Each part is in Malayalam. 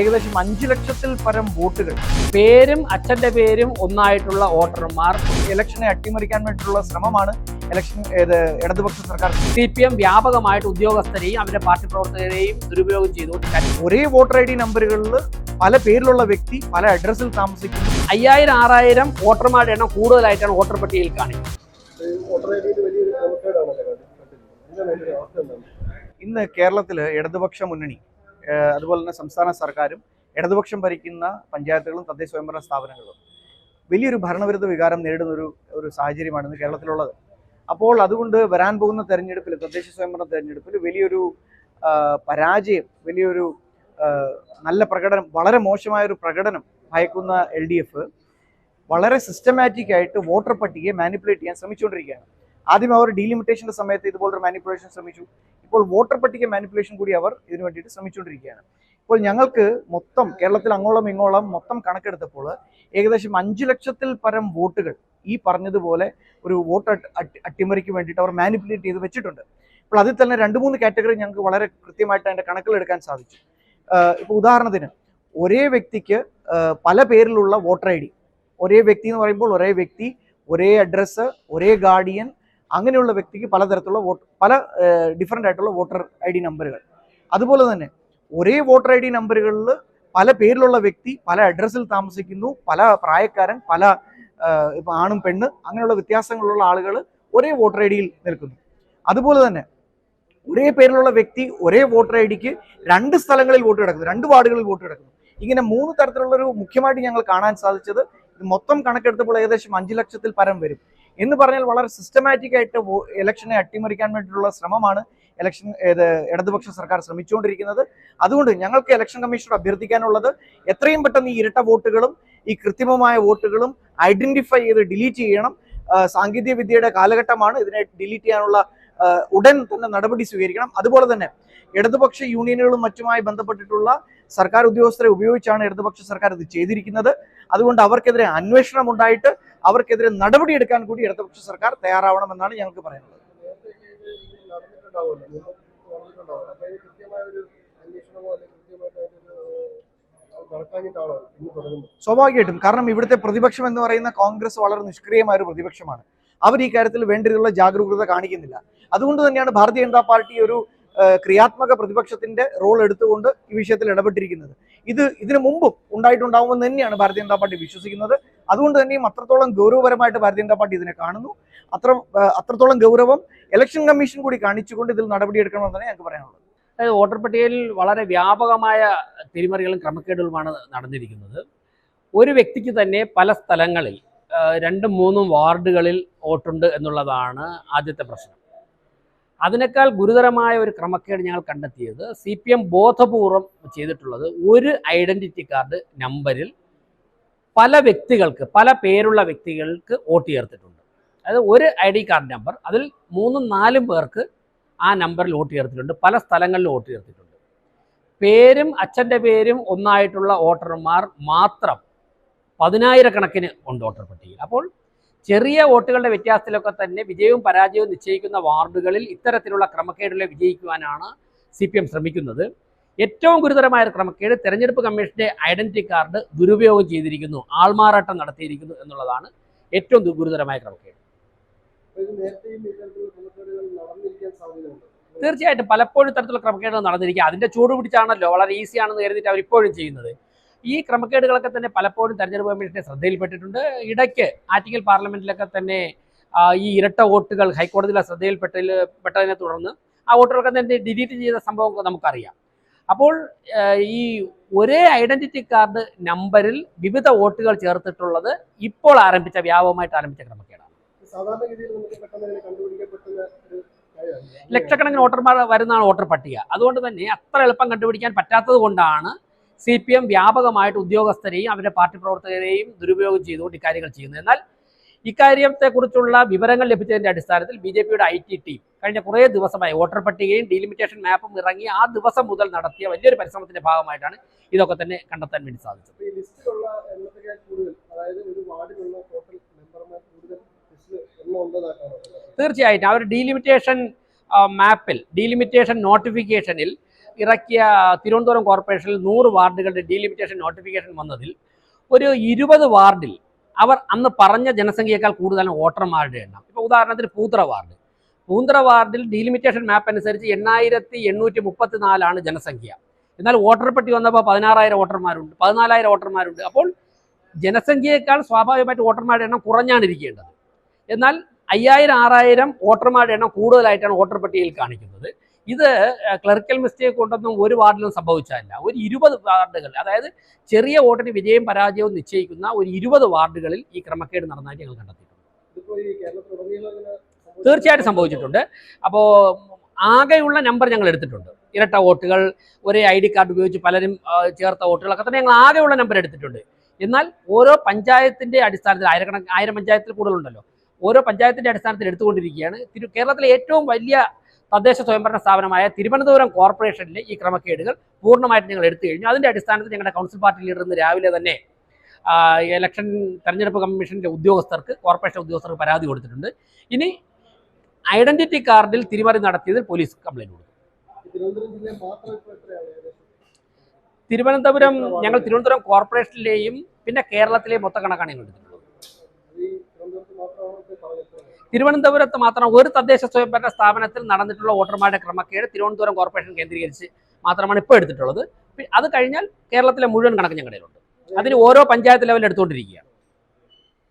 ഏകദേശം അഞ്ചു ലക്ഷത്തിൽ പരം വോട്ടുകൾ. പേരും അച്ഛന്റെ പേരും ഒന്നായിട്ടുള്ള വോട്ടർമാർ ഇലക്ഷനെ അട്ടിമറിക്കാൻ വേണ്ടിയിട്ടുള്ള ശ്രമമാണ് ഇലക്ഷൻ ഇടതുപക്ഷ സർക്കാർ. സി പി എം വ്യാപകമായിട്ട് ഉദ്യോഗസ്ഥരെയും അവരുടെ പാർട്ടി പ്രവർത്തകരെയും ദുരുപയോഗം ചെയ്തുകൊണ്ട് ഒരേ വോട്ടർ ഐ ഡി നമ്പറുകളിൽ പല പേരിലുള്ള വ്യക്തി പല അഡ്രസ്സിൽ താമസിക്കുന്നു. അയ്യായിരം ആറായിരം വോട്ടർമാരുടെ എണ്ണം കൂടുതലായിട്ടാണ് വോട്ടർ പട്ടികയിൽ കാണിക്കുന്നത് ഇന്ന് കേരളത്തിൽ ഇടതുപക്ഷ മുന്നണി അതുപോലെ തന്നെ സംസ്ഥാന സർക്കാരും ഇടതുപക്ഷം ഭരിക്കുന്ന പഞ്ചായത്തുകളും തദ്ദേശ സ്വയംഭരണ സ്ഥാപനങ്ങളും വലിയൊരു ഭരണവിരുദ്ധ വികാരം നേരിടുന്ന ഒരു ഒരു സാഹചര്യമാണ് ഇന്ന് കേരളത്തിലുള്ളത്. അപ്പോൾ അതുകൊണ്ട് വരാൻ പോകുന്ന തെരഞ്ഞെടുപ്പിൽ തദ്ദേശ സ്വയംഭരണ തെരഞ്ഞെടുപ്പിൽ വലിയൊരു പരാജയം വലിയൊരു നല്ല പ്രകടനം വളരെ മോശമായൊരു പ്രകടനം ഭയക്കുന്ന എൽ ഡി എഫ് വളരെ സിസ്റ്റമാറ്റിക് ആയിട്ട് വോട്ടർ പട്ടികയെ മാനിപ്പുലേറ്റ് ചെയ്യാൻ ശ്രമിച്ചുകൊണ്ടിരിക്കുകയാണ്. ആദ്യം അവർ ഡീലിമിറ്റേഷന്റെ സമയത്ത് ഇതുപോലൊരു മാനിപ്പുലേഷൻ ശ്രമിച്ചു. ഇപ്പോൾ വോട്ടർ പട്ടിക മാനിപ്പുലേഷൻ കൂടി അവർ ഇതിനു വേണ്ടിയിട്ട് ശ്രമിച്ചുകൊണ്ടിരിക്കുകയാണ്. ഇപ്പോൾ ഞങ്ങൾക്ക് മൊത്തം കേരളത്തിൽ അങ്ങോളം ഇങ്ങോളം മൊത്തം കണക്കെടുത്തപ്പോൾ ഏകദേശം അഞ്ചു ലക്ഷത്തിൽ പരം വോട്ടുകൾ ഈ പറഞ്ഞതുപോലെ ഒരു വോട്ട് അട്ടിമറിക്ക് വേണ്ടിയിട്ട് അവർ മാനിപ്പുലേറ്റ് ചെയ്ത് വെച്ചിട്ടുണ്ട്. ഇപ്പോൾ അതിൽ തന്നെ രണ്ട് മൂന്ന് കാറ്റഗറി ഞങ്ങൾക്ക് വളരെ കൃത്യമായിട്ട് അതിന്റെ കണക്കിലെടുക്കാൻ സാധിച്ചു. ഇപ്പോൾ ഉദാഹരണത്തിന് ഒരേ വ്യക്തിക്ക് പല പേരിലുള്ള വോട്ടർ ഐ ഡി. ഒരേ വ്യക്തി എന്ന് പറയുമ്പോൾ ഒരേ വ്യക്തി ഒരേ അഡ്രസ്സ് ഒരേ ഗാർഡിയൻ അങ്ങനെയുള്ള വ്യക്തിക്ക് പലതരത്തിലുള്ള വോട്ട് പല ഡിഫറെന്റ് ആയിട്ടുള്ള വോട്ടർ ഐ ഡി നമ്പറുകൾ. അതുപോലെ തന്നെ ഒരേ വോട്ടർ ഐ ഡി നമ്പറുകളിൽ പല പേരിലുള്ള വ്യക്തി പല അഡ്രസ്സിൽ താമസിക്കുന്നു പല പ്രായക്കാരൻ പല ഇപ്പം ആണും പെണ്ണ് അങ്ങനെയുള്ള വ്യത്യാസങ്ങളുള്ള ആളുകൾ ഒരേ വോട്ടർ ഐ ഡിയിൽ നിൽക്കുന്നു. അതുപോലെ തന്നെ ഒരേ പേരിലുള്ള വ്യക്തി ഒരേ വോട്ടർ ഐ ഡിക്ക് രണ്ട് സ്ഥലങ്ങളിൽ വോട്ട് കിടക്കുന്നു രണ്ട് വാർഡുകളിൽ വോട്ട് കിടക്കുന്നു. ഇങ്ങനെ മൂന്ന് തരത്തിലുള്ള ഒരു മുഖ്യമായിട്ട് ഞങ്ങൾ കാണാൻ സാധിച്ചത് മൊത്തം കണക്കെടുത്തപ്പോൾ ഏകദേശം അഞ്ചു ലക്ഷത്തിൽ പരം വരും. എന്ന് പറഞ്ഞാൽ വളരെ സിസ്റ്റമാറ്റിക് ആയിട്ട് ഇലക്ഷനെ അട്ടിമറിക്കാൻ വേണ്ടിയിട്ടുള്ള ശ്രമമാണ് ഇലക്ഷൻ ഇടതുപക്ഷ സർക്കാർ ശ്രമിച്ചുകൊണ്ടിരിക്കുന്നത്. അതുകൊണ്ട് ഞങ്ങൾക്ക് ഇലക്ഷൻ കമ്മീഷനോട് അഭ്യർത്ഥിക്കാനുള്ളത് എത്രയും പെട്ടെന്ന് ഈ ഇരട്ട വോട്ടുകളും ഈ കൃത്രിമമായ വോട്ടുകളും ഐഡന്റിഫൈ ചെയ്ത് ഡിലീറ്റ് ചെയ്യണം. സാങ്കേതിക വിദ്യയുടെ കാലഘട്ടമാണ്. ഇതിനെ ഡിലീറ്റ് ചെയ്യാനുള്ള ഉടൻ തന്നെ നടപടി സ്വീകരിക്കണം. അതുപോലെ തന്നെ ഇടതുപക്ഷ യൂണിയനുകളും മറ്റുമായി ബന്ധപ്പെട്ടിട്ടുള്ള സർക്കാർ ഉദ്യോഗസ്ഥരെ ഉപയോഗിച്ചാണ് ഇടതുപക്ഷ സർക്കാർ ഇത് ചെയ്തിരിക്കുന്നത്. അതുകൊണ്ട് അവർക്കെതിരെ അന്വേഷണം ഉണ്ടായിട്ട് അവർക്കെതിരെ നടപടിയെടുക്കാൻ കൂടി ഇടതുപക്ഷ സർക്കാർ തയ്യാറാവണമെന്നാണ് ഞങ്ങൾക്ക് പറയാനുള്ളത് സ്വാഭാവികമായിട്ടും. കാരണം ഇവിടുത്തെ പ്രതിപക്ഷം എന്ന് പറയുന്ന കോൺഗ്രസ് വളരെ നിഷ്ക്രിയമായ ഒരു പ്രതിപക്ഷമാണ്. അവർ ഈ കാര്യത്തിൽ വേണ്ടിയുള്ള ജാഗരൂകത കാണിക്കുന്നില്ല. അതുകൊണ്ട് തന്നെയാണ് ഭാരതീയ ജനതാ പാർട്ടി ഒരു ക്രിയാത്മക പ്രതിപക്ഷത്തിന്റെ റോൾ എടുത്തുകൊണ്ട് ഈ വിഷയത്തിൽ ഇടപെട്ടിരിക്കുന്നത്. ഇത് ഇതിനു മുമ്പും ഉണ്ടായിട്ടുണ്ടാവുമെന്ന് തന്നെയാണ് ഭാരതീയ ജനതാ പാർട്ടി വിശ്വസിക്കുന്നത്. അതുകൊണ്ട് തന്നെയും അത്രത്തോളം ഗൗരവപരമായിട്ട് ഭാരതീയ ജനതാ പാർട്ടി ഇതിനെ കാണുന്നു. അത്ര അത്രത്തോളം ഗൗരവം ഇലക്ഷൻ കമ്മീഷൻ കൂടി കാണിച്ചുകൊണ്ട് ഇതിൽ നടപടിയെടുക്കണമെന്ന് തന്നെ ഞങ്ങൾക്ക് പറയാനുള്ളത്. അതായത് വോട്ടർ പട്ടികയിൽ വളരെ വ്യാപകമായ തിരിമറികളും ക്രമക്കേടുകളുമാണ് നടന്നിരിക്കുന്നത്. ഒരു വ്യക്തിക്ക് തന്നെ പല സ്ഥലങ്ങളിൽ രണ്ടും മൂന്നും വാർഡുകളിൽ വോട്ടുണ്ട് എന്നുള്ളതാണ് ആദ്യത്തെ പ്രശ്നം. അതിനേക്കാൾ ഗുരുതരമായ ഒരു ക്രമക്കേട് ഞങ്ങൾ കണ്ടെത്തിയത് സി പി എം ബോധപൂർവം ചെയ്തിട്ടുള്ളത് ഒരു ഐഡന്റിറ്റി കാർഡ് നമ്പറിൽ പല വ്യക്തികൾക്ക് പല പേരുള്ള വ്യക്തികൾക്ക് വോട്ട് ചേർത്തിട്ടുണ്ട്. അതായത് ഒരു ഐ ഡി കാർഡ് നമ്പർ അതിൽ മൂന്നും നാലും പേർക്ക് ആ നമ്പറിൽ വോട്ട് ചേർത്തിട്ടുണ്ട്. പല സ്ഥലങ്ങളിൽ വോട്ട് ചേർത്തിട്ടുണ്ട്. പേരും അച്ഛന്റെ പേരും ഒന്നായിട്ടുള്ള വോട്ടർമാർ മാത്രം പതിനായിരക്കണക്കിന് ഉണ്ട് വോട്ടർ പട്ടികയിൽ. അപ്പോൾ ചെറിയ വോട്ടുകളുടെ വ്യത്യാസത്തിലൊക്കെ തന്നെ വിജയവും പരാജയവും നിശ്ചയിക്കുന്ന വാർഡുകളിൽ ഇത്തരത്തിലുള്ള ക്രമക്കേടുകളെ വിജയിക്കുവാനാണ് സി ശ്രമിക്കുന്നത്. ഏറ്റവും ഗുരുതരമായ ഒരു ക്രമക്കേട് തെരഞ്ഞെടുപ്പ് കമ്മീഷന്റെ ഐഡന്റിറ്റി കാർഡ് ദുരുപയോഗം ചെയ്തിരിക്കുന്നു ആൾമാറാട്ടം നടത്തിയിരിക്കുന്നു എന്നുള്ളതാണ് ഏറ്റവും ഗുരുതരമായ ക്രമക്കേട്. തീർച്ചയായിട്ടും പലപ്പോഴും ഇത്തരത്തിലുള്ള ക്രമക്കേടുകൾ നടന്നിരിക്കുക അതിന്റെ ചൂട് പിടിച്ചാണല്ലോ വളരെ ഈസി ആണെന്ന് കരുതിയിട്ട് അവരിപ്പോഴും ചെയ്യുന്നത്. ഈ ക്രമക്കേടുകളൊക്കെ തന്നെ പലപ്പോഴും തെരഞ്ഞെടുപ്പ് കമ്മീഷന്റെ ശ്രദ്ധയിൽപ്പെട്ടിട്ടുണ്ട്. ഇടയ്ക്ക് ആറ്റിക്കൽ പാർലമെന്റിലൊക്കെ തന്നെ ഈ ഇരട്ട വോട്ടുകൾ ഹൈക്കോടതിയിലെ ശ്രദ്ധയിൽപ്പെട്ടതിൽ പെട്ടതിനെ തുടർന്ന് ആ വോട്ടുകളൊക്കെ തന്നെ ഡിലീറ്റ് ചെയ്ത സംഭവം നമുക്കറിയാം. അപ്പോൾ ഈ ഒരേ ഐഡന്റിറ്റി കാർഡ് നമ്പറിൽ വിവിധ വോട്ടുകൾ ചേർത്തിട്ടുള്ളത് ഇപ്പോൾ ആരംഭിച്ച വ്യാപകമായിട്ട് ആരംഭിച്ച ക്രമക്കേടാണ്. ലക്ഷക്കണക്കിന് വോട്ടർമാർ വരുന്നതാണ് വോട്ടർ പട്ടിക. അതുകൊണ്ട് തന്നെ അത്ര എളുപ്പം കണ്ടുപിടിക്കാൻ പറ്റാത്തത് കൊണ്ടാണ് സി പി എം വ്യാപകമായിട്ട് ഉദ്യോഗസ്ഥരെയും അവരുടെ പാർട്ടി പ്രവർത്തകരെയും ദുരുപയോഗം ചെയ്തുകൊണ്ട് ഇക്കാര്യങ്ങൾ ചെയ്യുന്നത്. എന്നാൽ ഇക്കാര്യത്തെക്കുറിച്ചുള്ള വിവരങ്ങൾ ലഭിച്ചതിന്റെ അടിസ്ഥാനത്തിൽ ബി ജെ പിയുടെ ഐ ടി ടീം കഴിഞ്ഞ കുറേ ദിവസമായി വോട്ടർ പട്ടികയും ഡീലിമിറ്റേഷൻ മാപ്പും ഇറങ്ങി ആ ദിവസം മുതൽ നടത്തിയ വലിയൊരു പരിശ്രമത്തിന്റെ ഭാഗമായിട്ടാണ് ഇതൊക്കെ തന്നെ കണ്ടെത്താൻ വേണ്ടി സാധിച്ചത്. തീർച്ചയായിട്ടും. അവർ ഡീലിമിറ്റേഷൻ മാപ്പിൽ ഡീലിമിറ്റേഷൻ നോട്ടിഫിക്കേഷനിൽ ഇറക്കിയ തിരുവനന്തപുരം കോർപ്പറേഷനിൽ നൂറ് വാർഡുകളുടെ ഡീലിമിറ്റേഷൻ നോട്ടിഫിക്കേഷൻ വന്നതിൽ ഒരു ഇരുപത് വാർഡിൽ അവർ അന്ന് പറഞ്ഞ ജനസംഖ്യയേക്കാൾ കൂടുതലാണ് വോട്ടർമാരുടെ എണ്ണം. ഇപ്പോൾ ഉദാഹരണത്തിന് പൂന്തറ വാർഡ്. പൂന്തറ വാർഡിൽ ഡീലിമിറ്റേഷൻ മാപ്പ് അനുസരിച്ച് എണ്ണായിരത്തി എണ്ണൂറ്റി മുപ്പത്തി നാലാണ് ജനസംഖ്യ. എന്നാൽ വോട്ടർ പട്ടി വന്നപ്പോൾ പതിനാറായിരം വോട്ടർമാരുണ്ട് പതിനാലായിരം വോട്ടർമാരുണ്ട്. അപ്പോൾ ജനസംഖ്യയേക്കാൾ സ്വാഭാവികമായിട്ട് വോട്ടർമാരുടെ എണ്ണം കുറഞ്ഞാണ് ഇരിക്കേണ്ടത് എന്നാൽ അയ്യായിരം ആറായിരം വോട്ടർമാരുടെ എണ്ണം കൂടുതലായിട്ടാണ് വോട്ടർ പട്ടികയിൽ കാണിക്കുന്നത്. ഇത് ക്ലർക്കൽ മിസ്റ്റേക്ക് കൊണ്ടൊന്നും ഒരു വാർഡിലും സംഭവിച്ചതല്ല ഒരു ഇരുപത് വാർഡുകൾ അതായത് ചെറിയ വോട്ടിന് വിജയം പരാജയവും നിശ്ചയിക്കുന്ന ഒരു ഇരുപത് വാർഡുകളിൽ ഈ ക്രമക്കേട് നടന്നതായിട്ട് ഞങ്ങൾ കണ്ടെത്തിയിട്ടുണ്ട്. തീർച്ചയായിട്ടും സംഭവിച്ചിട്ടുണ്ട്. അപ്പോൾ ആകെയുള്ള നമ്പർ ഞങ്ങൾ എടുത്തിട്ടുണ്ട്. ഇരട്ട വോട്ടുകൾ ഒരേ ഐ ഡി കാർഡ് ഉപയോഗിച്ച് പലരും ചേർത്ത വോട്ടുകളൊക്കെ തന്നെ ഞങ്ങൾ ആകെയുള്ള നമ്പർ എടുത്തിട്ടുണ്ട്. എന്നാൽ ഓരോ പഞ്ചായത്തിന്റെ അടിസ്ഥാനത്തിൽ ആയിരക്കണക്കിന് ആയിരം പഞ്ചായത്തിൽ കൂടുതലുണ്ടല്ലോ. ഓരോ പഞ്ചായത്തിന്റെ അടിസ്ഥാനത്തിൽ എടുത്തുകൊണ്ടിരിക്കുകയാണ്. കേരളത്തിലെ ഏറ്റവും വലിയ തദ്ദേശ സ്വയംഭരണ സ്ഥാപനമായ തിരുവനന്തപുരം കോർപ്പറേഷനിലെ ഈ ക്രമക്കേടുകൾ പൂർണമായിട്ട് ഞങ്ങൾ എടുത്തു കഴിഞ്ഞു. അതിന്റെ അടിസ്ഥാനത്തിൽ ഞങ്ങളുടെ കൗൺസിൽ പാർട്ടി ലീഡർ ഇന്ന് രാവിലെ തന്നെ ഇലക്ഷൻ തെരഞ്ഞെടുപ്പ് കമ്മീഷന്റെ ഉദ്യോഗസ്ഥർക്ക് കോർപ്പറേഷൻ ഉദ്യോഗസ്ഥർക്ക് പരാതി കൊടുത്തിട്ടുണ്ട്. ഇനി ഐഡന്റിറ്റി കാർഡിൽ തിരിമറി നടത്തിയതിൽ പോലീസ് കംപ്ലൈന്റ് കൊടുത്തു. തിരുവനന്തപുരം ഞങ്ങൾ തിരുവനന്തപുരം കോർപ്പറേഷനിലെയും പിന്നെ കേരളത്തിലെയും മൊത്ത കണക്കാണ് ഞങ്ങൾ എടുത്തിട്ടുള്ളത് അത് ഈ തിരുവനന്തപുരത്ത് മാത്രമാണ് ഇപ്പൊ പറഞ്ഞത് തിരുവനന്തപുരത്ത് മാത്രം ഒരു തദ്ദേശ സ്വയംഭരണ സ്ഥാപനത്തിൽ നടന്നിട്ടുള്ള വോട്ടർമാരുടെ ക്രമക്കേട് തിരുവനന്തപുരം കോർപ്പറേഷൻ കേന്ദ്രീകരിച്ച് മാത്രമാണ് ഇപ്പോൾ എടുത്തിട്ടുള്ളത്. അത് കഴിഞ്ഞാൽ കേരളത്തിലെ മുഴുവൻ കണക്ക് ഞങ്ങളുടെ കയ്യിലുണ്ട്. അതിന് ഓരോ പഞ്ചായത്ത് ലെവലിൽ എടുത്തുകൊണ്ടിരിക്കുക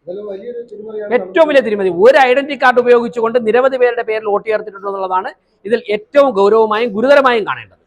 ഇതെല്ലാം വലിയൊരു തിരുമറിയാണ് ഏറ്റവും വലിയ തിരുമതി ഒരു ഐഡന്റിറ്റി കാർഡ് ഉപയോഗിച്ചുകൊണ്ട് നിരവധി പേരുടെ പേരിൽ വോട്ട് ചേർത്തിട്ടുണ്ടെന്നുള്ളതാണ് ഇതിൽ ഏറ്റവും ഗൗരവമായും ഗുരുതരമായും കാണേണ്ടത്.